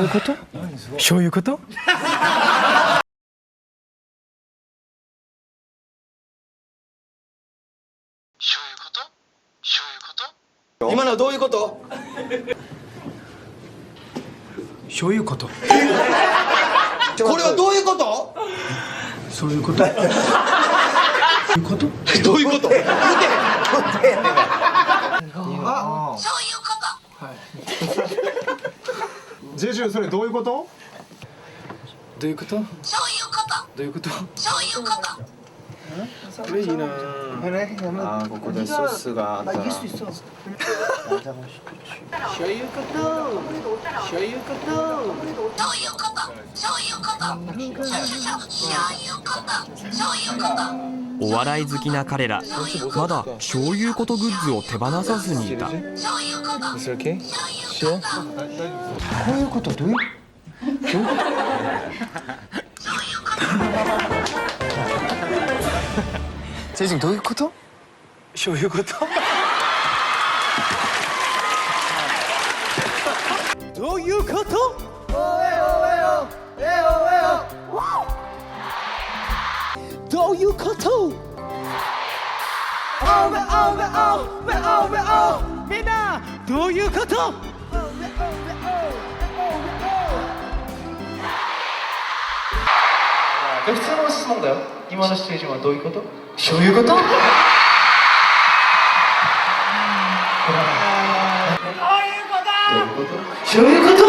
ういうこと？そういうこと？今のはどういうこと？そういうこと？これはどういうこと？そういうこと？そういうこと？どういうこと？言うて ジェジュンそれどういうこと？どういうこと？そういうこと。どういうこと？そういうこと。これいいなあ。ーここでソースがあったらそういうこと。そういうこと。そういうこと。そういうこと。そういうこと。そういうことお笑い好きな彼ら。まだそういうことグッズを手放さずにいた。そういうこういうこと？どういう？どういうこと？そういうことどういうこと？どういうこと。みんなどういうこと普通の質問だよ。今のシチュエーションはどういうこと。そういうこと。そういうこと